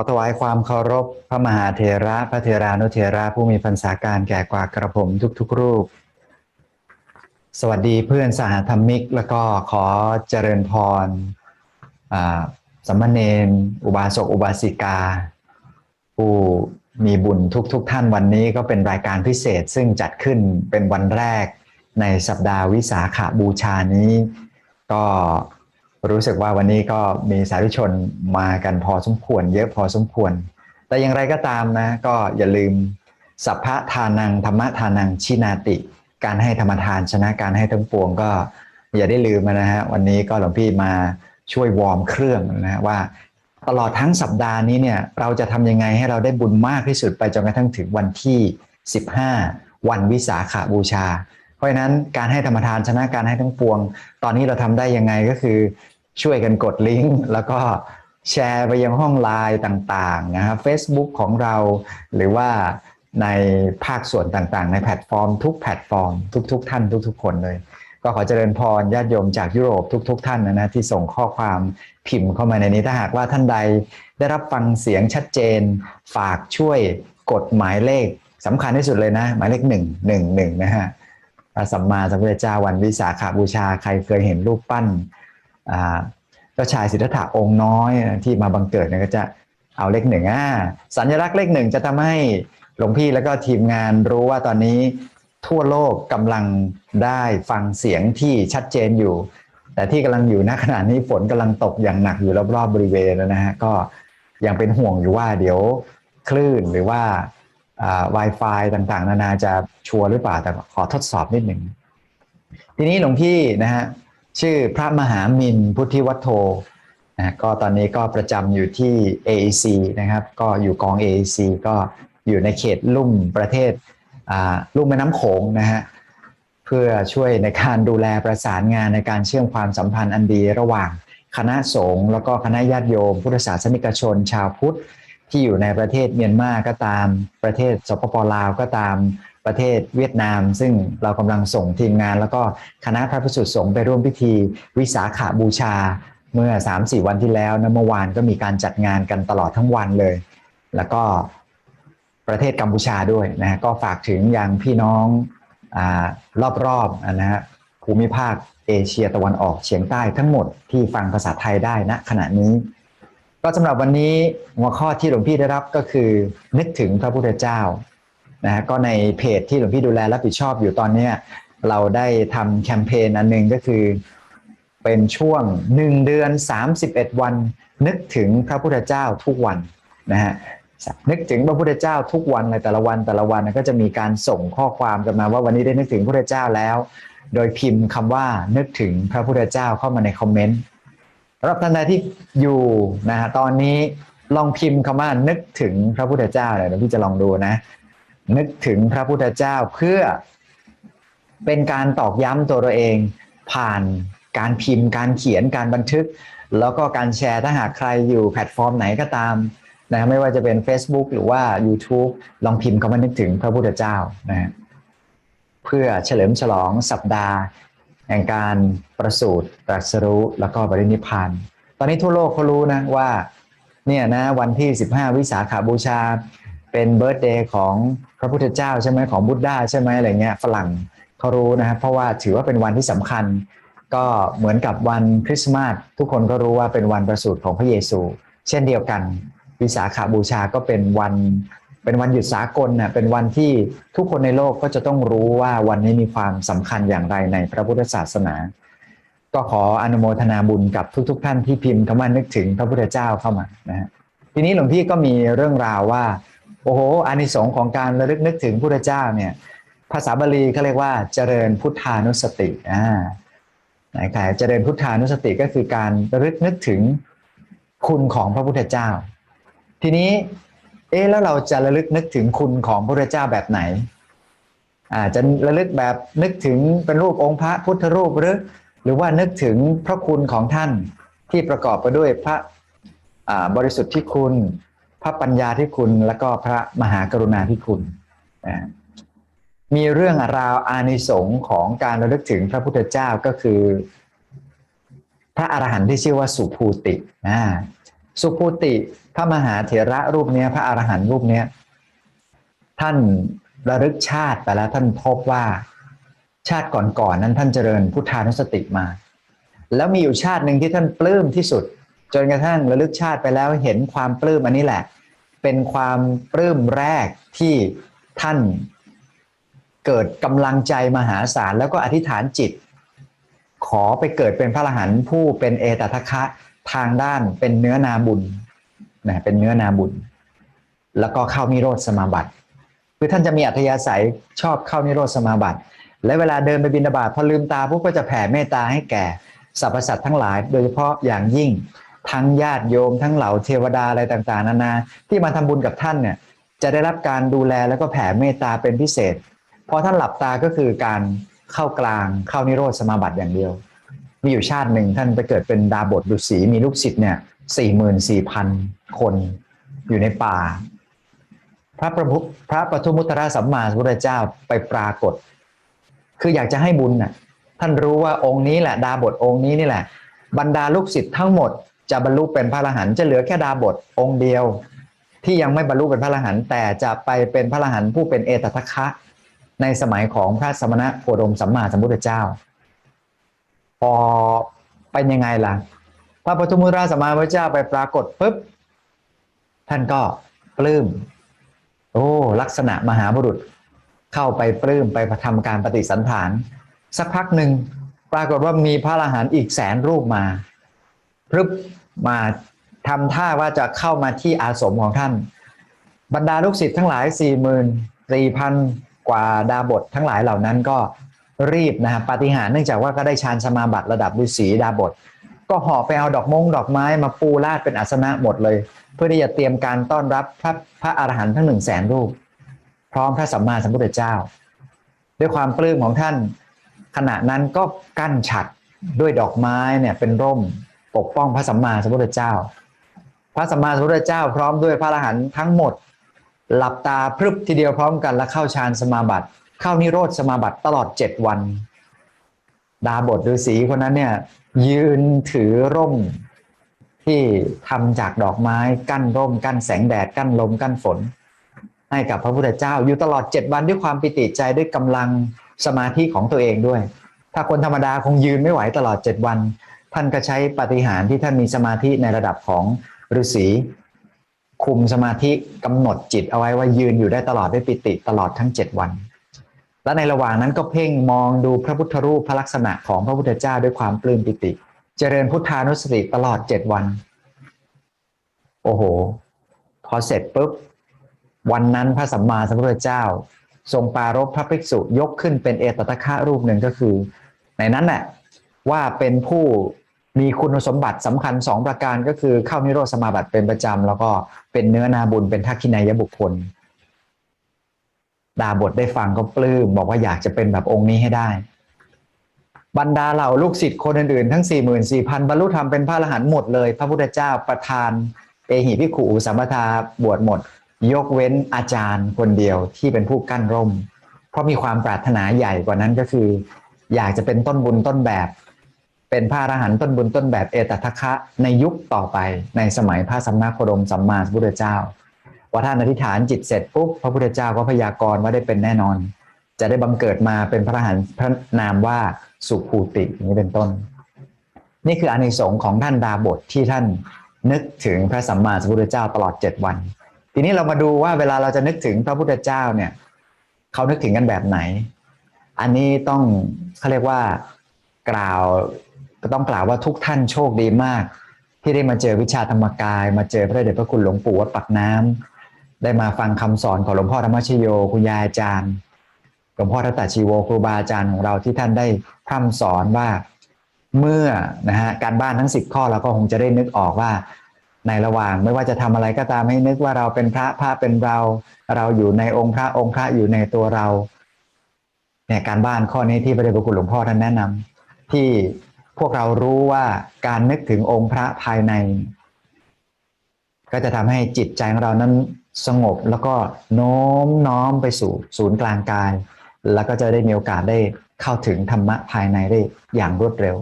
อถวายความเคารพพระมหาเถระ พระเถรานุเถระผู้มีพรรษาการแก่กว่ากระผมทุกๆรูป สวัสดีเพื่อนสหธรรมิก แล้วก็ขอเจริญพรสัมมเนนอุบาสกอุบาสิกา ผู้มีบุญทุกๆทท่านวันนี้ก็เป็นรายการพิเศษซึ่งจัดขึ้นเป็นวันแรกในสัปดาห์วิสาขาบูชานี้ ก็ รู้สึกว่าวันนี้ก็มีสาธุชนมากันพอสมควร เยอะพอสมควร แต่อย่างไรก็ตามนะ ก็อย่าลืมสัพพะทานังธรรมทานังชินาติ การให้ธรรมทานชนะการให้ทั้งปวงก็อย่าได้ลืมนะฮะวันนี้ก็หลวงพี่มาช่วยวอร์มเครื่องนะฮะว่า ตลอดทั้งสัปดาห์นี้เนี่ยเราจะทำยังไงให้เราได้บุญมากที่สุดไปจนกระทั่งถึงวันที่ 15 วันวิสาขาบูชา เพราะฉะนั้นการให้ธรรมทานชนะการให้ทั้งปวง ตอนนี้เราทำได้ยังไงก็คือ ช่วยกันกดลิงก์แล้วก็แชร์ไปยังห้องไลน์ต่างๆนะครับ Facebook ของเรา หรือว่าในภาคส่วนต่างๆ ในแพลตฟอร์ม ทุกแพลตฟอร์ม ทุก ๆ ท่าน ทุก ๆ คนเลย ก็ขอเจริญพรญาติโยมจากยุโรปทุก ๆ ท่านนะนะที่ส่งข้อความพิมพ์เข้ามาในนี้ถ้าหากว่าท่านใดได้รับฟังเสียงชัดเจน ฝากช่วยกดหมายเลขสำคัญที่สุดเลยนะ หมายเลขหนึ่งหนึ่งหนึ่งนะฮะพระสัมมาสัมพุทธเจ้าวันวิสาขาบูชาใครเคยเห็นรูปปั้น เจ้าชายสิทธัตถะองค์น้อยที่มาบังเกิดเนี่ยก็จะเอาเลขหนึ่งอ่าสัญลักษณ์เลขหนึ่งจะทำให้หลวงพี่แล้วก็ทีมงานรู้ว่าตอนนี้ทั่วโลกกำลังได้ฟังเสียงที่ชัดเจนอยู่ แต่ที่กำลังอยู่ณขณะนี้ฝนกำลังตกอย่างหนักอยู่รอบๆบริเวณนะฮะก็ยังเป็นห่วงอยู่ว่าเดี๋ยวคลื่นหรือว่า Wi-Fi ต่างๆ นานาจะชัวร์หรือเปล่าแต่ขอทดสอบนิดหนึ่งทีนี้หลวงพี่นะฮะ ชื่อพระมหามินพุทธิวัฒโธนะก็ตอนนี้ก็ประจำอยู่ที่ AEC นะครับ ก็อยู่กอง AEC ก็อยู่ในเขตลุ่มประเทศลุ่มแม่น้ำโขงนะฮะเพื่อช่วยในการดูแลประสานงานในการเชื่อมความสัมพันธ์อันดีระหว่างคณะสงฆ์แล้วก็คณะญาติโยม พุทธศาสนิกชน ชาวพุทธที่อยู่ในประเทศเมียนมาก็ตามประเทศสปปลาวก็ตาม ประเทศเวียดนาม ซึ่งเรากำลังส่งทีมงาน แล้วก็คณะพระพิสุทธสงฆ์ไปร่วมพิธีวิสาขาบูชาเมื่อ 3-4 วันที่แล้วนะเมื่อวานก็มีการจัดงานกันตลอดทั้งวันเลย แล้วก็ประเทศกัมพูชาด้วยนะก็ฝากถึงยังพี่น้องรอบๆนะฮะภูมิภาคเอเชียตะวันออกเฉียงใต้ทั้งหมดที่ฟังภาษาไทยได้ณขณะนี้ ก็สำหรับวันนี้หัวข้อที่หลวงพี่ได้รับก็คือนึกถึงพระพุทธเจ้า นะก็ในเพจที่หลวงพี่ดูแลรับผิดชอบอยู่ตอนนี้เราได้ทำแคมเปญอันหนึ่งก็คือ เป็นช่วง 1 เดือน 31 วัน นึกถึงพระพุทธเจ้าทุกวันนะฮะนึกถึงพระพุทธเจ้าทุกวันในแต่ละวันแต่ละวันก็จะมีการส่งข้อความกันมาว่าวันนี้ได้นึกถึงพระพุทธเจ้าแล้ว โดยพิมพ์คำว่านึกถึงพระพุทธเจ้าเข้ามาในคอมเมนต์สำหรับท่านใดที่อยู่นะฮะตอนนี้ลองพิมพ์คำว่านึกถึงพระพุทธเจ้าเลยเดี๋ยวพี่จะลองดูนะ นึกถึงพระพุทธเจ้าเพื่อเป็นการตอกย้ำตัวเราเอง ผ่านการพิมพ์ การเขียนการบันทึก แล้วก็การแชร์ถ้าหากใครอยู่แพลตฟอร์มไหนก็ตามนะไม่ว่าจะเป็น Facebook หรือว่า YouTube ลองพิมพ์คำว่านึกถึงพระพุทธเจ้านะเพื่อเฉลิมฉลองสัปดาห์ แห่งการประสูติตรัสรู้แล้วก็บรินิพพานตอนนี้ทั่วโลกเขารู้นะว่าเนี่ยนะวันที่ 15 วิสาขาบูชา เป็นเบิร์ตเดย์ของ พระพุทธเจ้าใช่ไหมของบุตด้าใช่ไหมอะไรเงี้ยฝรั่งเขารู้นะครับเพราะว่าถือว่าเป็นวันที่สำคัญ ก็เหมือนกับวันคริสต์มาสทุกคนก็รู้ว่าเป็นวันประสูติของพระเยซู เช่นเดียวกันวิสาขาบูชาก็เป็นวันเป็นวันหยุดสากลนะเป็นวันที่ทุกคนในโลกก็จะต้องรู้ว่าวันนี้มีความสำคัญอย่างไรในพระพุทธศาสนา ก็ขออนุโมทนาบุญกับทุกๆท่านที่พิมพ์คำว่านึกถึงพระพุทธเจ้าเข้ามานะฮะทีนี้หลวงพี่ก็มีเรื่องราวว่า โอ้โหอานิสงส์ของการระลึกนึกถึงพระเจ้าเนี่ย ภาษาบาลีเขาเรียกว่าเจริญพุทธานุสติอ่าไหนใครเจริญพุทธานุสติก็คือการระลึกนึกถึงคุณของพระพุทธเจ้า ทีนี้ เอ๊แล้วเราจะระลึกนึกถึงคุณของพระพุทธเจ้าแบบไหนอ่าจะระลึกแบบนึกถึงเป็นรูปองค์พระพุทธรูปหรือ หรือว่านึกถึงพระคุณของท่านที่ประกอบไปด้วยพระบริสุทธิ์ที่คุณ พระปัญญาที่คุณและก็พระมหากรุณาที่คุณนะมีเรื่องราวอานิสงส์ของการระลึกถึงพระพุทธเจ้าก็คือ พระอรหันต์ที่ชื่อว่าสุภูตินะสุภูติพระมหาเถระรูปเนี้ย พระอรหันต์รูปเนี้ยท่านระลึกชาติไปแล้วท่านพบว่าชาติก่อนๆนั้นท่านเจริญพุทธานุสติมา แล้วมีอยู่ชาติหนึ่งที่ท่านปลื้มที่สุด จนกระทั่งระลึกชาติไปแล้วเห็นความปลื้มอันนี้แหละ เป็นความปลื้มแรกที่ท่านเกิดกำลังใจมหาศาลแล้วก็อธิษฐานจิต ขอไปเกิดเป็นพระอรหันต์ผู้เป็นเอตทัคคะทางด้านเป็นเนื้อนาบุญนะเป็นเนื้อนาบุญ แล้วก็เข้านิโรธสมาบัติคือท่านจะมีอัธยาศัยชอบเข้านิโรธสมาบัติ และเวลาเดินไปบิณฑบาตพอลืมตาพวกก็จะแผ่เมตตาให้แก่สรรพสัตว์ทั้งหลาย โดยเฉพาะอย่างยิ่ง ทั้งญาติโยม ทั้งเหล่าเทวดาอะไรต่างๆ นานา ที่มาทำบุญกับท่านเนี่ยจะได้รับการดูแลแล้วก็แผ่เมตตาเป็นพิเศษพอท่านหลับตาก็คือการเข้ากลางเข้านิโรธสมาบัติอย่างเดียว มีอยู่ชาติหนึ่งท่านไปเกิดเป็นดาบทดุสีมีลูกศิษย์เนี่ยสี่หมื่นสี่พันคนอยู่ในป่า พระประพุพระปทุมุตระสัมมาสัมพุทธเจ้าไปปรากฏ คืออยากจะให้บุญน่ะท่านรู้ว่าองค์นี้แหละ ดาบทองค์นี้นี่แหละ บรรดาลูกศิษย์ทั้งหมด จะบรรลุเป็นพระอรหันต์จะเหลือแค่ดาบทองค์เดียว ที่ยังไม่บรรลุเป็นพระอรหันต์แต่จะไปเป็นพระอรหันต์ผู้เป็นเอตทัคคะ ในสมัยของพระสมณะโคดมสัมมาสัมพุทธเจ้า พอเป็นยังไงล่ะ พระปทุมุตระสัมมาพุทธเจ้าไปปรากฏปุ๊บท่านก็ปลื้มโอ้ลักษณะมหาบุรุษเข้าไปปลื้มไปทำการปฏิสันฐาน สักพักหนึ่งปรากฏว่ามีพระอรหันต์อีกแสนรูปมาพรึบ มาทำท่าว่าจะเข้ามาที่อาสมของท่าน บรรดาลูกศิษย์ทั้งหลายสี่หมื่นสี่พันกว่าดาบททั้งหลายเหล่านั้นก็รีบนะฮะปาฏิหาริย์เนื่องจากว่าก็ได้ฌานสมาบัติระดับฤาษีดาบท ก็ห่อไปเอาดอกมงดอกไม้มาปูลาดเป็นอาสนะหมดเลย เพื่อที่จะเตรียมการต้อนรับพระพระอรหันต์ทั้งหนึ่งแสนรูป พร้อมพระสัมมาสัมพุทธเจ้า ด้วยความปลื้มของท่าน ขณะนั้นก็กั้นฉัดด้วยดอกไม้เนี่ยเป็นร่ม ปกป้องพระสัมมาสัมพุทธเจ้า พระสัมมาสัมพุทธเจ้าพร้อมด้วยพระอรหันต์ทั้งหมด หลับตาพรึบทีเดียวพร้อมกันแล้วเข้าฌานสมาบัติ เข้านิโรธสมาบัติตลอดเจ็ดวัน ดาบทฤาษีคนนั้นเนี่ยยืนถือร่มที่ทำจากดอกไม้กั้นร่ม กั้นแสงแดดกั้นลมกั้นฝน ให้กับพระพุทธเจ้าอยู่ตลอดเจ็ดวันด้วยความปิติใจด้วยกำลังสมาธิของตัวเองด้วย ถ้าคนธรรมดาคงยืนไม่ไหวตลอดเจ็ดวัน ท่านก็ใช้ปฏิหารที่ท่านมีสมาธิในระดับของฤาษีคุมสมาธิกำหนดจิตเอาไว้ว่ายืนอยู่ได้ตลอดด้วยปิติตลอดทั้งเจ็ดวัน และในระหว่างนั้นก็เพ่งมองดูพระพุทธรูปพระลักษณะของพระพุทธเจ้าด้วยความปลื้มปิติ เจริญพุทธานุสติตลอดเจ็ดวัน โอ้โห พอเสร็จปุ๊บ วันนั้นพระสัมมาสัมพุทธเจ้า ทรงปรารภพระภิกษุยกขึ้นเป็นเอตตะคะรูปหนึ่งก็คือ ในนั้นแหละว่าเป็นผู้ มีคุณสมบัติสำคัญสองประการก็คือเข้านิโรธสมาบัติเป็นประจำแล้วก็เป็นเนื้อนาบุญเป็นทักขินายบุคคล ดาบทได้ฟังก็ปลื้มบอกว่าอยากจะเป็นแบบองค์นี้ให้ได้ บรรดาเหล่าลูกศิษย์คนอื่นๆทั้ง 4 4 0 0 0 บรรลุธรรมเป็นพระอรหันต์หมดเลย พระพุทธเจ้าประทานเอหิพิขุสัมปทาบวชหมด ยกเว้นอาจารย์คนเดียวที่เป็นผู้กั้นร่ม เพราะมีความปรารถนาใหญ่กว่านั้นก็คือ อยากจะเป็นต้นบุญต้นแบบ เป็นพระอรหันต์ต้นบุญต้นแบบเอตทัคคะในยุคต่อไปในสมัยพระสัมมาโคดมสัมมาสัมพุทธเจ้าว่าท่านอธิษฐานจิตเสร็จปุ๊บพระพุทธเจ้าก็พยากรณ์ว่าได้เป็นแน่นอน จะได้บังเกิดมาเป็นพระอรหันต์พระนามว่าสุภูติอย่างนี้เป็นต้น นี่คืออานิสงส์ของท่านดาบทที่ท่านนึกถึงพระสัมมาสัมพุทธเจ้าตลอดเจ็ดวัน ทีนี้เรามาดูว่าเวลาเราจะนึกถึงพระพุทธเจ้าเนี่ยเขานึกถึงกันแบบไหน อันนี้ต้องเขาเรียกว่ากล่าว ก็ต้องกล่าวว่าทุกท่านโชคดีมาก ที่ได้มาเจอวิชาธรรมกาย มาเจอพระเดชพระคุณหลวงปู่วัดปักน้ำได้มาฟังคำสอนของหลวงพ่อธรรมชโยคุณยายอาจารย์หลวงพ่อทัตตชีโวครูบาอาจารย์ของเราที่ท่านได้พร่ำสอนว่าเมื่อนะฮะการบ้านทั้งสิบข้อเราก็คงจะได้นึกออกว่าในระหว่างไม่ว่าจะทำอะไรก็ตามให้นึกว่าเราเป็นพระพระเป็นเรา เราอยู่ในองค์พระองค์พระอยู่ในตัวเราเนี่ยการบ้านข้อนี้ที่พระเดชพระคุณหลวงพ่อท่านแนะนำที่ พวกเรารู้ว่าการนึกถึงองค์พระภายใน ก็จะทำให้จิตใจของเรานั้นสงบแล้วก็โน้มน้อมไปสู่ศูนย์กลางกาย แล้วก็จะได้มีโอกาสได้เข้าถึงธรรมะภายในได้อย่างรวดเร็ว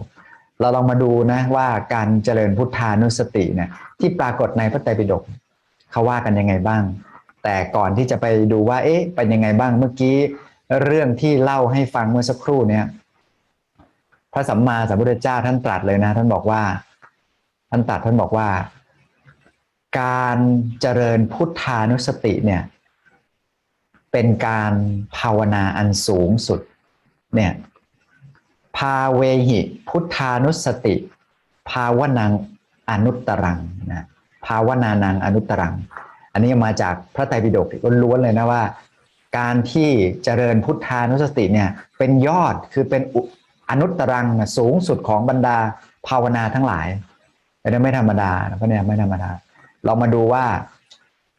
เราลองมาดูนะว่าการเจริญพุทธานุสติเนี่ยที่ปรากฏในพระไตรปิฎกเขาว่ากันยังไงบ้าง แต่ก่อนที่จะไปดูว่าเอ๊ะเป็นยังไงบ้างเมื่อกี้เรื่องที่เล่าให้ฟังเมื่อสักครู่เนี่ย ระสัมมาสัมพุทธเจ้าท่านตรัสเลยนะ ท่านบอกว่า ท่านตรัสท่านบอกว่า การเจริญพุทธานุสติเนี่ย เป็นการภาวนาอันสูงสุด เนี่ยภาเวหิ พุทธานุสติ ภาวนังอนุตรังนะภาวนานังอนุตตรัง อันนี้มาจากพระไตรปิฎกล้วนๆเลยนะว่า การที่เจริญพุทธานุสติเนี่ยเป็นยอดคือเป็น อนุตตรังสูงสุดของบรรดาภาวนาทั้งหลายแต่ไม่ธรรมดาเพราะเนี่ยไม่ธรรมดา เรามาดูว่า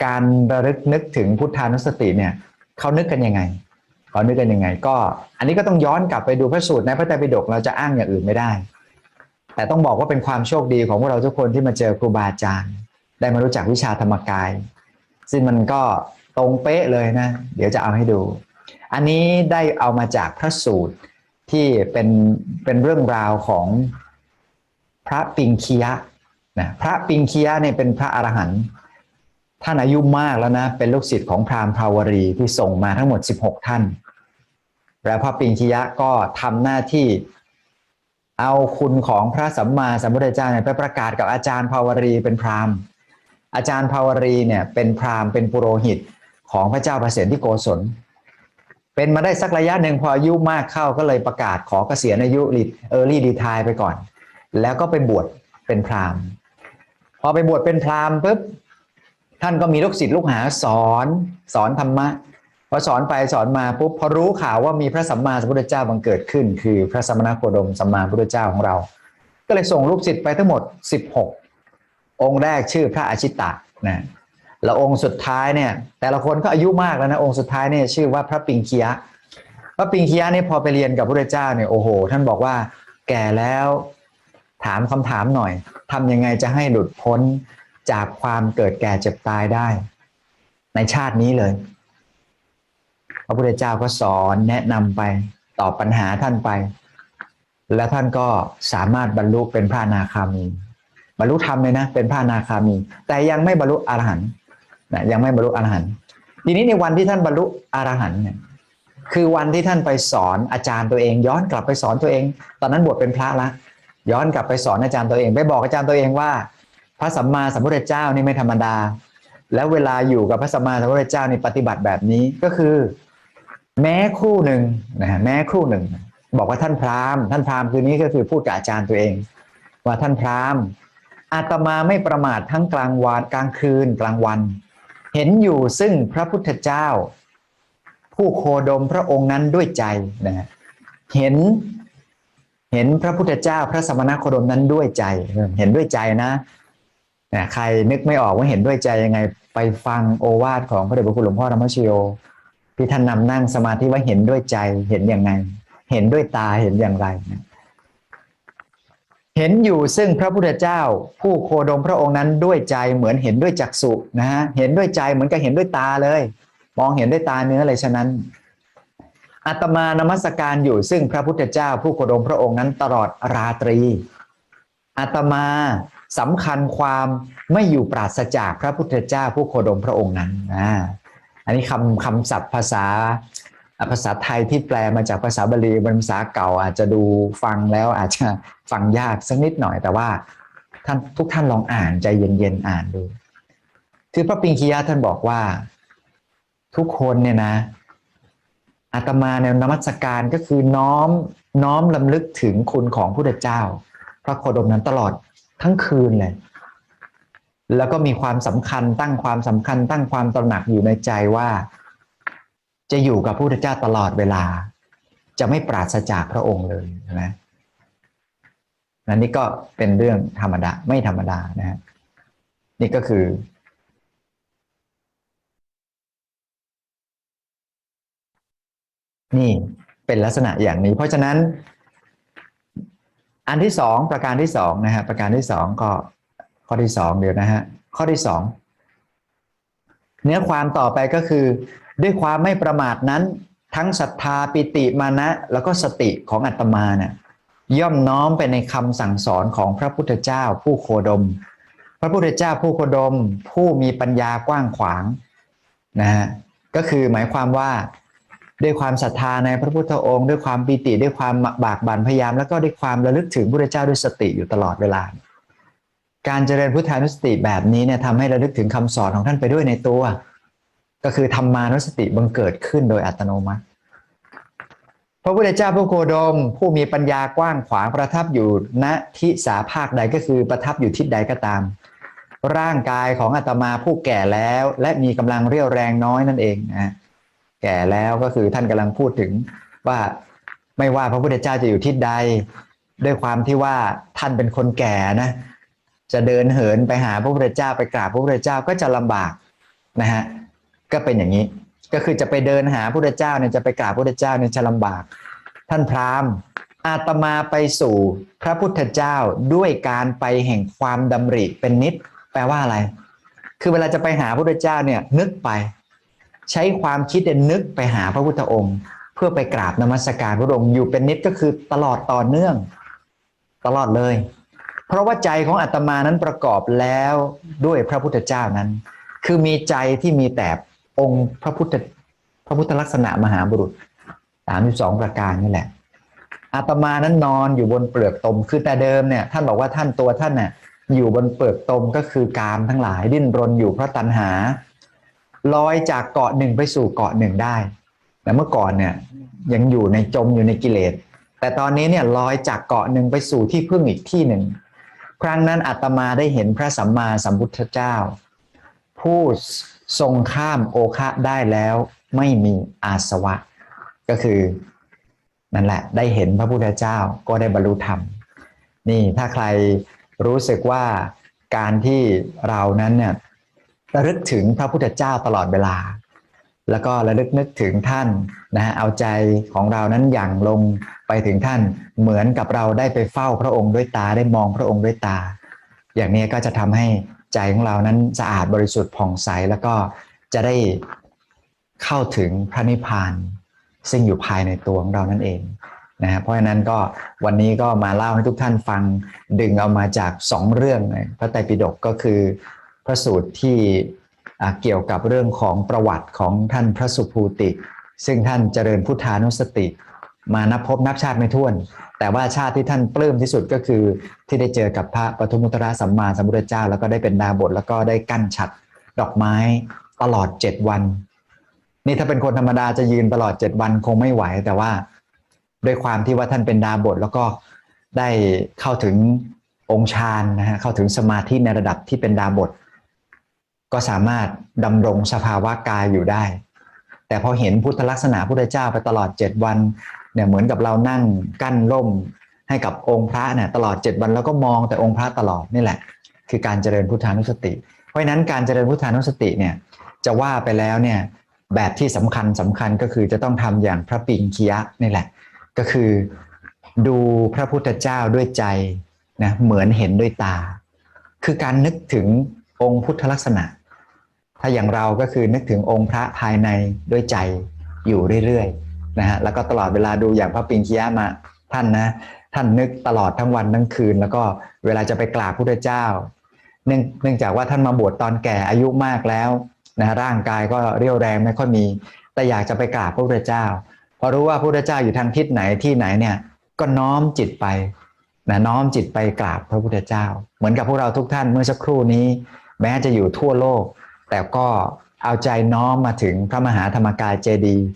การระลึกนึกถึงพุทธานุสติเนี่ยเขานึกกันยังไงเขานึกกันยังไง ก็อันนี้ก็ต้องย้อนกลับไปดูพระสูตรในพระไตรปิฎกเราจะอ้างอย่างอื่นไม่ได้ แต่ต้องบอกว่าเป็นความโชคดีของพวกเราทุกคนที่มาเจอครูบาอาจารย์ ได้มารู้จักวิชาธรรมกาย ซึ่งมันก็ตรงเป๊ะเลยนะ เดี๋ยวจะเอาให้ดู อันนี้ได้เอามาจากพระสูตร ที่เป็นเป็นเรื่องราวของพระปิงคียะนะพระปิงคียะเนี่ยเป็นพระอรหันต์ท่านอายุมากแล้วนะ เป็นลูกศิษย์ของพราหมณ์ภาวรีที่ส่งมาทั้งหมด 16 ท่าน แล้วพระปิงคียะก็ทำหน้าที่เอาคุณของพระสัมมาสัมพุทธเจ้าเนี่ยไปประกาศกับอาจารย์ภาวรีเป็นพราหมณ์ อาจารย์ภาวรีเนี่ยเป็นพราหมณ์เป็นปุโรหิตของพระเจ้าประเสนที่โกศล เป็นมาได้สักระยะหนึ่งพออายุมากเข้าก็เลยประกาศขอเกษียณอายุรีเออร์ลี่ดีทายไปก่อน แล้วก็ไปบวชเป็นพราหมณ์พอไปบวชเป็นพราหมณ์ปุ๊บท่านก็มีลูกศิษย์ลูกหาสอนสอนธรรมะพอสอนไปสอนมาปุ๊บพอรู้ข่าวว่ามีพระสัมมาสัมพุทธเจ้าบังเกิดขึ้น คือพระสมณโคดมสัมมาพุทธเจ้าของเรา ก็เลยส่งลูกศิษย์ไปทั้งหมด 16 องค์แรกชื่อพระอาชิตะนะ แล้วองค์สุดท้ายเนี่ย แต่ละคนก็อายุมากแล้วนะองค์สุดท้ายเนี่ยชื่อว่าพระปิงคียะพระปิงคียะเนี่ยพอไปเรียนกับพระพุทธเจ้าเนี่ยโอ้โห ท่านบอกว่า แก่แล้วถามคำถามหน่อยทำยังไงจะให้หลุดพ้นจากความเกิดแก่เจ็บตายได้ ในชาตินี้เลย พระพุทธเจ้าก็สอนแนะนำไปตอบปัญหาท่านไป แล้วท่านก็สามารถบรรลุเป็นพระนาคามี บรรลุธรรมเลยนะ เป็นพระนาคามี แต่ยังไม่บรรลุอรหันต์ นะยังไม่บรรลุอรหันต์ทีนี้ในวันที่ท่านบรรลุอรหันต์เนี่ยคือวันที่ท่านไปสอนอาจารย์ตัวเอง ย้อนกลับไปสอนตัวเอง ตอนนั้นบวชเป็นพระละย้อนกลับไปสอนอาจารย์ตัวเอง ไปบอกอาจารย์ตัวเองว่า พระสัมมาสัมพุทธเจ้านี่ไม่ธรรมดา แล้วเวลาอยู่กับพระสัมมาสัมพุทธเจ้านี่ปฏิบัติแบบนี้ก็คือ แม้ครู่หนึ่งนะฮะแม้ครู่หนึ่ง บอกว่าท่านพราหมณ์ท่านพราหมณ์คือนี้ก็คือพูดกับอาจารย์ตัวเอง ว่าท่านพราหมณ์อาตมาไม่ประมาททั้งกลางวันกลางคืนกลางวัน เห็นอยู่ซึ่งพระพุทธเจ้า ผู้โคดมพระองค์นั้นด้วยใจนะฮะเห็นเห็นพระพุทธเจ้าพระสมณโคดมนั้นด้วยใจ เห็นด้วยใจนะนะใครนึกไม่ออกว่าเห็นด้วยใจยังไง ไปฟังโอวาทของพระเดชพระคุณหลวงพ่อธรรมชโยที่ท่านนำนั่งสมาธิว่าเห็นด้วยใจเห็นอย่างไง เห็นด้วยตาเห็นอย่างไรนะ เห็นอยู่ซึ่งพระพุทธเจ้า ผู้โคดมพระองค์นั้นด้วยใจเหมือนเห็นด้วยจักษุนะฮะเห็นด้วยใจเหมือนกับเห็นด้วยตาเลย มองเห็นด้วยตาเนื้อเลยฉะนั้นอาตมานมัสการอยู่ซึ่งพระพุทธเจ้า ผู้โคดมพระองค์นั้นตลอดราตรีอาตมาสำคัญความไม่อยู่ปราศจากพระพุทธเจ้า ผู้โคดมพระองค์นั้นอ่าอันนี้คำคำศัพท์ภาษา ภาษาไทยที่แปลมาจากภาษาบาลีเป็นภาษาเก่าอาจจะดูฟังแล้วอาจจะฟังยากสักนิดหน่อยแต่ว่าท่านทุกท่านลองอ่านใจเย็นๆอ่านดู คือพระปิงคียะท่านบอกว่า ทุกคนเนี่ยนะอาตมาในนมัสการก็คือน้อมน้อมลำลึกถึงคุณของพระเจ้า พระโคดมนั้นตลอดทั้งคืนเลยแล้วก็มีความสำคัญตั้งความสำคัญตั้งความตระหนักอยู่ในใจว่า จะอยู่กับพระพุทธเจ้าตลอดเวลา จะไม่ปราศจากพระองค์เลยนะนั่นนี่ก็เป็นเรื่องธรรมดาไม่ธรรมดานะฮะนี่ก็คือนี่เป็นลักษณะอย่างนี้ เพราะฉะนั้น อันที่สองประการที่สองนะฮะประการที่สองก็ข้อที่สองเดี๋ยวนะฮะข้อที่สองเนื้อความต่อไปก็คือ ด้วยความไม่ประมาทนั้น ทั้งศรัทธาปิติมานะ แล้วก็สติของอัตมานี่ยย่อมน้อมไปในคำสั่งสอนของพระพุทธเจ้าผู้โคดม พระพุทธเจ้าผู้โคดม ผู้มีปัญญากว้างขวางนะฮะก็คือหมายความว่าด้วยความศรัทธาในพระพุทธองค์ ด้วยความปีติด้วยความบากบั่นพยายาม แล้วก็ด้วยความระลึกถึงพระพุทธเจ้าด้วยสติอยู่ตลอดเวลา การเจริญพุทธานุสติแบบนี้เนี่ยทำให้ระลึกถึงคำสอนของท่านไปด้วยในตัว ก็คือธรรมานุสติบังเกิดขึ้นโดยอัตโนมัติ พระพุทธเจ้าผู้โคดม ผู้มีปัญญากว้างขวางประทับอยู่ณทิสาภาคใดก็คือประทับอยู่ทิศใดก็ตาม ร่างกายของอาตมาผู้แก่แล้ว และมีกำลังเรี่ยวแรงน้อยนั่นเองนะแก่แล้วก็คือท่านกำลังพูดถึงว่าไม่ว่าพระพุทธเจ้าจะอยู่ทิศใด ด้วยความที่ว่าท่านเป็นคนแก่นะจะเดินเหินไปหาพระพุทธเจ้าไปกราบพระพุทธเจ้าก็จะลำบากนะฮะ ก็เป็นอย่างนี้ ก็คือจะไปเดินหาพระพุทธเจ้าเนี่ยจะไปกราบพระพุทธเจ้าเนี่ยจะลำบาก ท่านพราหมณ์ อาตมาไปสู่พระพุทธเจ้าด้วยการไปแห่งความดำริเป็นนิด แปลว่าอะไร คือเวลาจะไปหาพระพุทธเจ้าเนี่ยนึกไป ใช้ความคิดเนี่ยนึกไปหาพระพุทธองค์ เพื่อไปกราบนมัสการพระองค์อยู่เป็นนิดก็คือตลอดต่อเนื่อง ตลอดเลย เพราะว่าใจของอาตมานั้นประกอบแล้วด้วยพระพุทธเจ้านั้น คือมีใจที่มีแต่ องค์พระพุทธพระพุทธลักษณะมหาบุรุษสามสิบสองประการนี่แหละอาตมานั้นนอนอยู่บนเปลือกตม คือแต่เดิมเนี่ยท่านบอกว่าท่านตัวท่านน่ะอยู่บนเปลือกตมก็คือกามทั้งหลายดิ้นรนอยู่เพราะตัณหาลอยจากเกาะหนึ่งไปสู่เกาะหนึ่งได้แต่เมื่อก่อนเนี่ยยังอยู่ในจมอยู่ในกิเลส แต่ตอนนี้เนี่ยลอยจากเกาะหนึ่งไปสู่ที่พึ่งอีกที่หนึ่ง ครั้งนั้นอาตมาได้เห็นพระสัมมาสัมพุทธเจ้า ผู้ ทรงข้ามโอคะได้แล้วไม่มีอาสวะ ก็คือ นั่นแหละ ได้เห็นพระพุทธเจ้าก็ได้บรรลุธรรม นี่ถ้าใครรู้สึกว่าการที่เรานั้นเนี่ยระลึกถึงพระพุทธเจ้าตลอดเวลา แล้วก็ระลึกนึกถึงท่านนะฮะเอาใจของเรานั้นหยั่งลงไปถึงท่านเหมือนกับเราได้ไปเฝ้าพระองค์ด้วยตาได้มองพระองค์ด้วยตา อย่างนี้ก็จะทำให้ ใจของเรานั้นสะอาดบริสุทธิ์ผ่องใสแล้วก็จะได้เข้าถึงพระนิพพานซึ่งอยู่ภายในตัวของเรานั่นเองนะฮะเพราะฉะนั้นก็วันนี้ก็มาเล่าให้ทุกท่านฟังดึงเอามาจากสองเรื่องพระไตรปิฎกก็คือพระสูตรที่เกี่ยวกับเรื่องของประวัติของท่านพระสุภูติ ซึ่งท่านเจริญพุทธานุสติ มานับพบนับชาติไม่ถ้วน แต่ว่าชาติที่ท่านปลื้มที่สุดก็คือที่ได้เจอกับพระปทุมุตระสัมมาสัมพุทธเจ้า แล้วก็ได้เป็นดาบทแล้วก็ได้กั้นฉัดดอกไม้ตลอดเจ็ดวัน นี่ถ้าเป็นคนธรรมดาจะยืนตลอดเจ็ดวันคงไม่ไหว แต่ว่าด้วยความที่ว่าท่านเป็นดาบทแล้วก็ได้เข้าถึงองค์ฌานนะฮะเข้าถึงสมาธิในระดับที่เป็นดาบท ก็สามารถดำรงสภาวะกายอยู่ได้ แต่พอเห็นพุทธลักษณะพุทธเจ้าไปตลอดเจ็ดวัน เนี่ยเหมือนกับเรานั่งกั้นร่มให้กับองค์พระเนี่ยตลอด 7 วันแล้วก็มองแต่องค์พระตลอดนี่แหละ คือการเจริญพุทธานุสติ เพราะฉะนั้นการเจริญพุทธานุสติเนี่ยจะว่าไปแล้วเนี่ยแบบที่สำคัญสำคัญก็คือจะต้องทำอย่างพระปิงคียะนี่แหละ ก็คือดูพระพุทธเจ้าด้วยใจนะเหมือนเห็นด้วยตา คือการนึกถึงองค์พุทธลักษณะ ถ้าอย่างเราก็คือนึกถึงองค์พระภายในด้วยใจอยู่เรื่อยๆ นะฮะแล้วก็ตลอดเวลาดูอย่างพระปิงคียะมาท่านนะท่านนึกตลอดทั้งวันทั้งคืน แล้วก็เวลาจะไปกราบพระเจ้าเนื่องเนื่องจากว่าท่านมาบวชตอนแก่อายุมากแล้วนะร่างกายก็เรี่ยวแรงไม่ค่อยมี แต่อยากจะไปกราบพระพุทธเจ้าพอรู้ว่าพระพุทธเจ้าอยู่ทางทิศไหนที่ไหนเนี่ยก็น้อมจิตไปนะน้อมจิตไปกราบพระพุทธเจ้า เหมือนกับพวกเราทุกท่านเมื่อสักครู่นี้ แม้จะอยู่ทั่วโลก แต่ก็เอาใจน้อมมาถึงพระมหาธรรมกายเจดีย์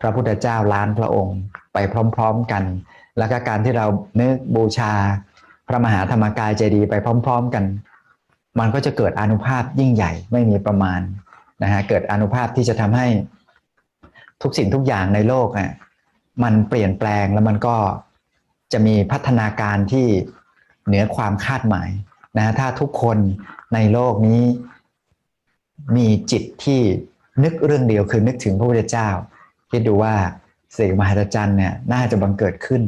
พระพุทธเจ้าล้านพระองค์ไปพร้อม ๆกัน แล้วก็การที่เรานึกบูชาพระมหาธรรมกายเจดีย์ไปพร้อม ๆกัน มันก็จะเกิดอนุภาพยิ่งใหญ่ไม่มีประมาณนะฮะเกิดอนุภาพที่จะทำให้ทุกสิ่งทุกอย่างในโลกอะมันเปลี่ยนแปลงแล้วมันก็จะมีพัฒนาการที่เหนือความคาดหมายนะถ้าทุกคนในโลกนี้มีจิตที่นึกเรื่องเดียวคือนึกถึงพระพุทธเจ้า คิดดูว่าสิ่งมหัศจรรย์เนี่ยน่าจะบังเกิดขึ้น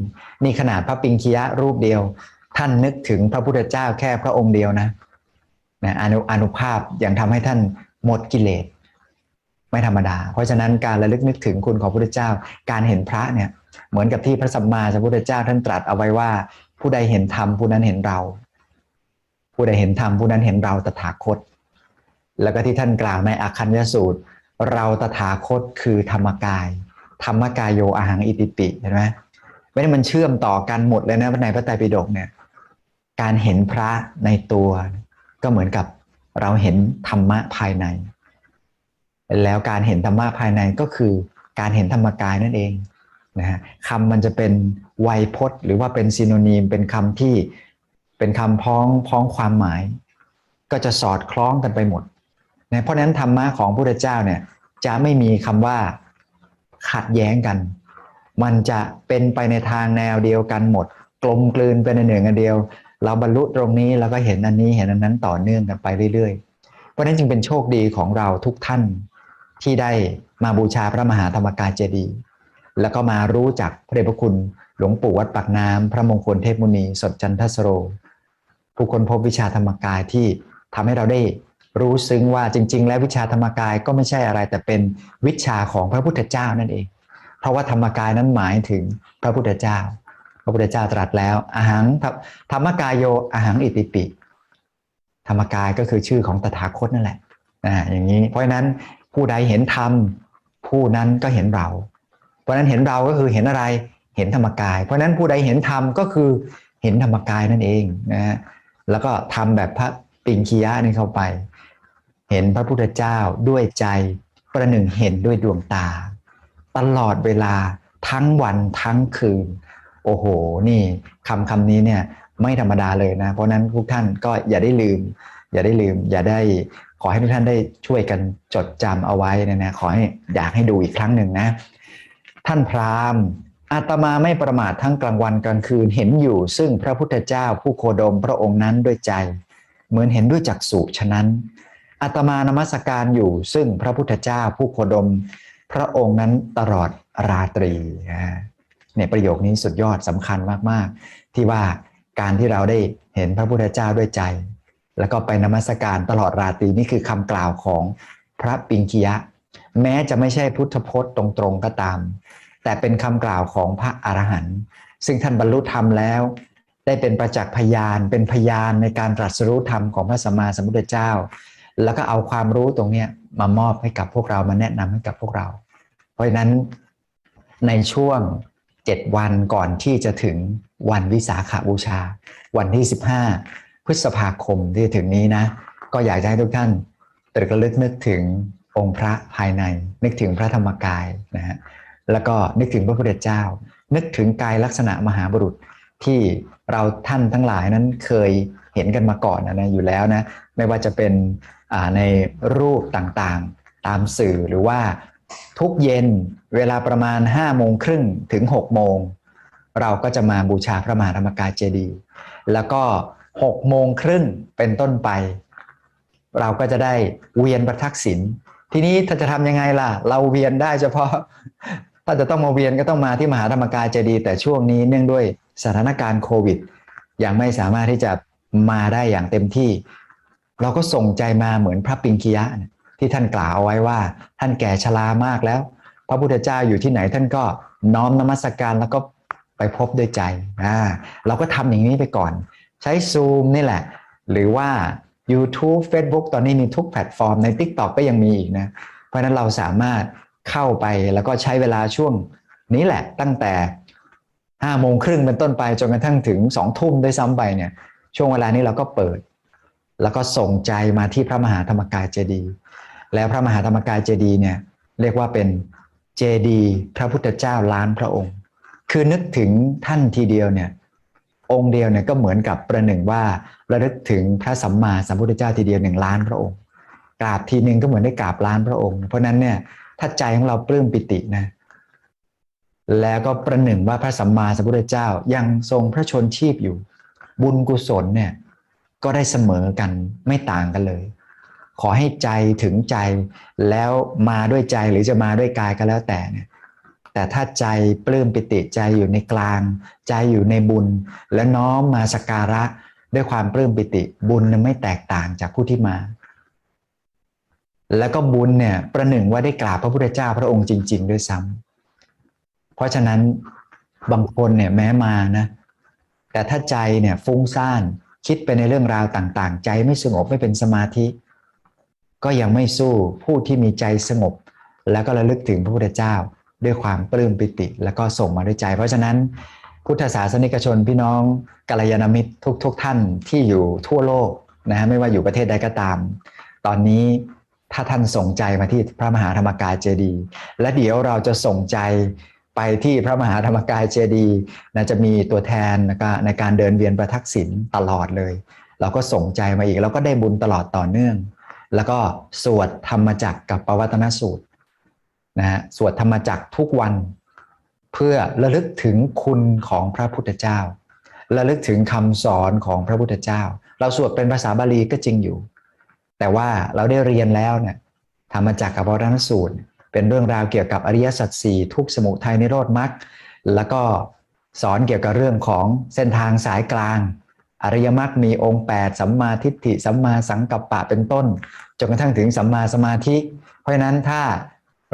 นี่ขนาดพระปิงคียะรูปเดียว ท่านนึกถึงพระพุทธเจ้าแค่พระองค์เดียวนะนะอนุอนุภาพยังทำให้ท่านหมดกิเลสไม่ธรรมดา เพราะฉะนั้นการระลึกนึกถึงคุณของพระพุทธเจ้า การเห็นพระเนี่ยเหมือนกับที่พระสัมมาสัมพุทธเจ้าท่านตรัสเอาไว้ว่า ผู้ใดเห็นธรรมผู้นั้นเห็นเรา ผู้ใดเห็นธรรมผู้นั้นเห็นเราตถาคต แล้วก็ที่ท่านกล่าวในอาคัญญสูตร เราตถาคตคือธรรมกาย ธรรมกายโยอาหังอิติปิเห็นไหมไม่ได้มันเชื่อมต่อกันหมดเลยนะในพระไตรปิฎกเนี่ย การเห็นพระในตัว ก็เหมือนกับเราเห็นธรรมะภายใน แล้วการเห็นธรรมะภายในก็คือการเห็นธรรมกายนั่นเองนะฮะคำมันจะเป็นไวยพจน์ หรือว่าเป็นซีโนนีม เป็นคำที่เป็นคำพ้องพ้องความหมาย ก็จะสอดคล้องกันไปหมด นะเพราะนั้นธรรมะของพระพุทธเจ้าเนี่ยจะไม่มีคำว่าขัดแย้งกัน มันจะเป็นไปในทางแนวเดียวกันหมด กลมกลืนเป็นในหนึ่งอันเดียว เราบรรลุตรงนี้เราก็เห็นอันนี้เห็นอันนั้นต่อเนื่องกันไปเรื่อยๆ เพราะฉะนั้นจึงเป็นโชคดีของเราทุกท่านที่ได้มาบูชาพระมหาธรรมกายเจดีย์แล้วก็มารู้จักพระเดชพระคุณหลวงปู่วัดปากน้ำพระมงคลเทพมุนีสดจันทสโร ผู้คนพบวิชาธรรมกายที่ทำให้เราได้ รู้ซึ้งว่าจริง ๆ แล้ววิชาธรรมกายก็ไม่ใช่อะไร แต่เป็นวิชาของพระพุทธเจ้านั่นเอง เพราะว่าธรรมกายนั้นหมายถึงพระพุทธเจ้า พระพุทธเจ้าตรัสแล้วอาหังธรรมกายโยอาหังอิติปิ ธรรมกายก็คือชื่อของตถาคตนั่นแหละอ่าอย่างนี้เพราะฉะนั้นผู้ใดเห็นธรรมผู้นั้นก็เห็นเรา เพราะนั้นเห็นเราก็คือเห็นอะไรเห็นธรรมกาย เพราะนั้นผู้ใดเห็นธรรมก็คือเห็นธรรมกายนั่นเองนะฮะแล้วก็ทำแบบพระปิงคียะนี่เข้าไป เห็นพระพุทธเจ้าด้วยใจประหนึ่งเห็นด้วยดวงตา ตลอดเวลาทั้งวันทั้งคืน โอ้โห นี่คำคำนี้เนี่ยไม่ธรรมดาเลยนะ เพราะนั้นทุกท่านก็อย่าได้ลืม อย่าได้ลืม อย่าได้ขอให้ทุกท่านได้ช่วยกันจดจำเอาไว้นะนะขอให้อยากให้ดูอีกครั้งหนึ่งนะ ท่านพราหมณ์อาตมาไม่ประมาททั้งกลางวันกลางคืนเห็นอยู่ ซึ่งพระพุทธเจ้าผู้โคดมพระองค์นั้นด้วยใจ เหมือนเห็นด้วยจักษุฉะนั้น อาตมานมัสการอยู่ซึ่งพระพุทธเจ้าผู้โคดม พระองค์นั้นตลอดราตรีเนี่ยประโยคนี้สุดยอดสำคัญมาก ๆ ที่ว่าการที่เราได้เห็นพระพุทธเจ้าด้วยใจ แล้วก็ไปนมัสการตลอดราตรีนี่คือคำกล่าวของพระปิงคียะ แม้จะไม่ใช่พุทธพจน์ตรงๆก็ตาม แต่เป็นคำกล่าวของพระอรหันต์ซึ่งท่านบรรลุธรรมแล้ว ได้เป็นประจักษ์พยานเป็นพยานในการตรัสรู้ธรรมของพระสัมมาสัมพุทธเจ้า แล้วก็เอาความรู้ตรงนี้มามอบให้กับพวกเรามาแนะนำให้กับพวกเรา เพราะฉะนั้นในช่วง 7 วันก่อนที่จะถึงวันวิสาขาบูชา วันที่ 15 พฤษภาคมที่ถึงนี้นะ ก็อยากให้ทุกท่านตรึกระลึกนึกถึงองค์พระภายใน นึกถึงพระธรรมกายนะฮะแล้วก็นึกถึงพระพุทธเจ้า นึกถึงกายลักษณะมหาบุรุษที่เราท่านทั้งหลายนั้นเคยเห็นกันมาก่อนนะอยู่แล้วนะไม่ว่าจะเป็น ในรูปต่างๆ ตามสื่อหรือว่าทุกเย็นเวลาประมาณ5โมงครึ่งถึง6โมงเราก็จะมาบูชาพระมหาธรรมกายเจดีย์แล้วก็6โมงครึ่งเป็นต้นไป เราก็จะได้เวียนประทักษิณทีนี้ถ้าจะทำยังไงล่ะ เราเวียนได้เฉพาะ ถ้าจะต้องมาเวียนก็ต้องมาที่มหาธรรมกายเจดีย์แต่ช่วงนี้เนื่องด้วยสถานการณ์โควิดยังไม่สามารถที่จะมาได้อย่างเต็มที่ เราก็ส่งใจมาเหมือนพระปิงคียะที่ท่านกล่าวเอาไว้ว่า ท่านแก่ชรามากแล้ว พระพุทธเจ้าอยู่ที่ไหนท่านก็น้อมนมัสการแล้วก็ไปพบด้วยใจอ่าเราก็ทำอย่างนี้ไปก่อน ใช้ซูมนี่แหละ หรือว่า YouTube Facebook ตอนนี้มีทุกแพลตฟอร์มใน TikTok ก็ยังมีอีกนะ เพราะนั้นเราสามารถเข้าไปแล้วก็ใช้เวลาช่วงนี้แหละตั้งแต่ห้าโมงครึ่งเป็นต้นไปจนกระทั่งถึงสองทุ่มด้วยซ้ำไปเนี่ยช่วงเวลานี้เราก็เปิด แล้วก็ส่งใจมาที่พระมหาธรรมกายเจดีย์แล้วพระมหาธรรมกายเจดีย์เนี่ยเรียกว่าเป็นเจดีย์พระพุทธเจ้าล้านพระองค์ คือนึกถึงท่านทีเดียวเนี่ยองค์เดียวเนี่ยก็เหมือนกับประหนึ่งว่าระลึกถึงพระสัมมาสัมพุทธเจ้าทีเดียวหนึ่งล้านพระองค์กราบทีหนึ่งก็เหมือนได้กราบล้านพระองค์ เพราะนั้นเนี่ยถ้าใจของเราปลื้มปิตินะแล้วก็ประหนึ่งว่าพระสัมมาสัมพุทธเจ้ายังทรงพระชนชีพอยู่ บุญกุศลเนี่ย ก็ได้เสมอกันไม่ต่างกันเลย ขอให้ใจถึงใจแล้วมาด้วยใจหรือจะมาด้วยกายก็แล้วแต่เนี่ยแต่ถ้าใจปลื้มปิติใจอยู่ในกลาง ใจอยู่ในบุญ และน้อมมาสการะด้วยความปลื้มปิติ บุญไม่แตกต่างจากผู้ที่มา แล้วก็บุญเนี่ยประหนึ่งว่าได้กราบพระพุทธเจ้าพระองค์จริง ๆ ด้วยซ้ำเพราะฉะนั้นบางคนเนี่ยแม้มานะแต่ถ้าใจเนี่ยฟุ้งซ่าน คิดไปในเรื่องราวต่างๆ ใจไม่สงบไม่เป็นสมาธิ ก็ยังไม่สู้ผู้ที่มีใจสงบ แล้วก็ระลึกถึงพระพุทธเจ้า ด้วยความปลื้มปิติ แล้วก็ส่งมาด้วยใจ เพราะฉะนั้นพุทธศาสนิกชนพี่น้องกัลยาณมิตรทุกๆทท่านที่อยู่ทั่วโลกนะฮะไม่ว่าอยู่ประเทศใดก็ตาม ตอนนี้ถ้าท่านส่งใจมาที่พระมหาธรรมกายเจดีย์และเดี๋ยวเราจะส่งใจ ไปที่พระมหาธรรมกายเจดีย์นะจะมีตัวแทนนะในการเดินเวียนประทักษิณตลอดเลย เราก็ส่งใจมาอีกเราก็ได้บุญตลอดต่อเนื่อง แล้วก็สวดธรรมจักรกับปวัตนสูตรนะฮะสวดธรรมจักรทุกวัน เพื่อระลึกถึงคุณของพระพุทธเจ้าระลึกถึงคำสอนของพระพุทธเจ้า เราสวดเป็นภาษาบาลีก็จริงอยู่ แต่ว่าเราได้เรียนแล้วเนี่ยธรรมจักรกับปวัตนสูตร เป็นเรื่องราวเกี่ยวกับอริยสัจสี่ทุกสมุทัยนิโรธมรรคแล้วก็สอนเกี่ยวกับเรื่องของเส้นทางสายกลาง อริยมรรคมีองค์ 8 สัมมาทิฏฐิสัมมาสังกัปปะเป็นต้นจนกระทั่งถึงสัมมาสมาธิ เพราะฉะนั้นถ้า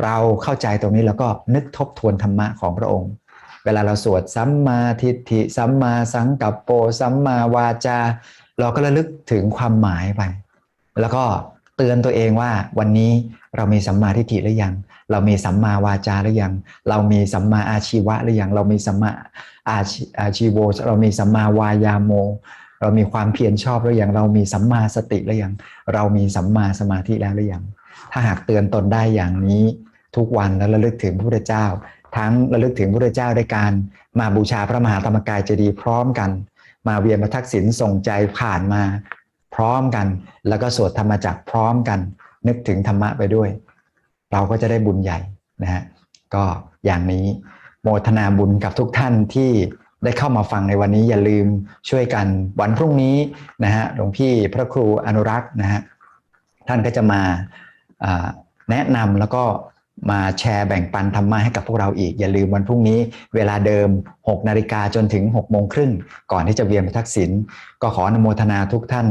เราเข้าใจตรงนี้แล้วก็นึกทบทวนธรรมะของพระองค์ เวลาเราสวดสัมมาทิฏฐิสัมมาสังกัปโปสัมมาวาจา เราก็ระลึกถึงความหมายไป แล้วก็เตือนตัวเองว่าวันนี้เรามีสัมมาทิฏฐิหรือยัง เรามีสัมมาวาจาหรือยัง เรามีสัมมาอาชีวะหรือยัง เรามีสัมมาอาชีอาชีโว เรามีสัมมาวายาโม เรามีความเพียรชอบหรือยัง เรามีสัมมาสติหรือยัง เรามีสัมมาสมาธิแล้วหรือยัง ถ้าหากเตือนตนได้อย่างนี้ทุกวันแล้วระลึกถึงพระพุทธเจ้า ทั้งระลึกถึงพระพุทธเจ้าด้วยการมาบูชาพระมหาธรรมกายเจดีย์พร้อมกัน มาเวียนมาทักษิณส่งใจผ่านมาพร้อมกัน แล้วก็สวดธรรมจักรพร้อมกัน นึกถึงธรรมะไปด้วย เราก็จะได้บุญใหญ่นะฮะก็อย่างนี้โมทนาบุญกับทุกท่านที่ได้เข้ามาฟังในวันนี้อย่าลืมช่วยกันวันพรุ่งนี้นะฮะหลวงพี่พระครูอนุรักษ์นะฮะท่านก็จะมาแนะนำแล้วก็มาแชร์แบ่งปันธรรมะให้กับพวกเราอีก อย่าลืมวันพรุ่งนี้เวลาเดิม 6 นาฬิกาจนถึง 6 โมงครึ่ง ก่อนที่จะเวียนไปทักษิณก็ขออนุโมทนาทุกท่าน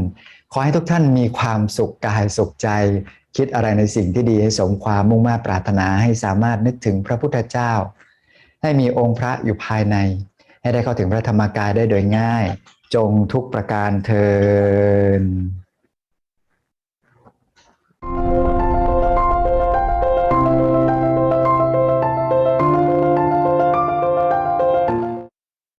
ขอให้ทุกท่านมีความสุขกายสุขใจ คิดอะไรในสิ่งที่ดีให้สมความมุ่งมา่ปรารถนาให้สามารถนึกถึงพระพุทธเจ้า ให้มีองค์พระอยู่ภายใน ให้ได้เข้าถึงพระธรรมกายได้โดยง่าย จงทุกประการเทิน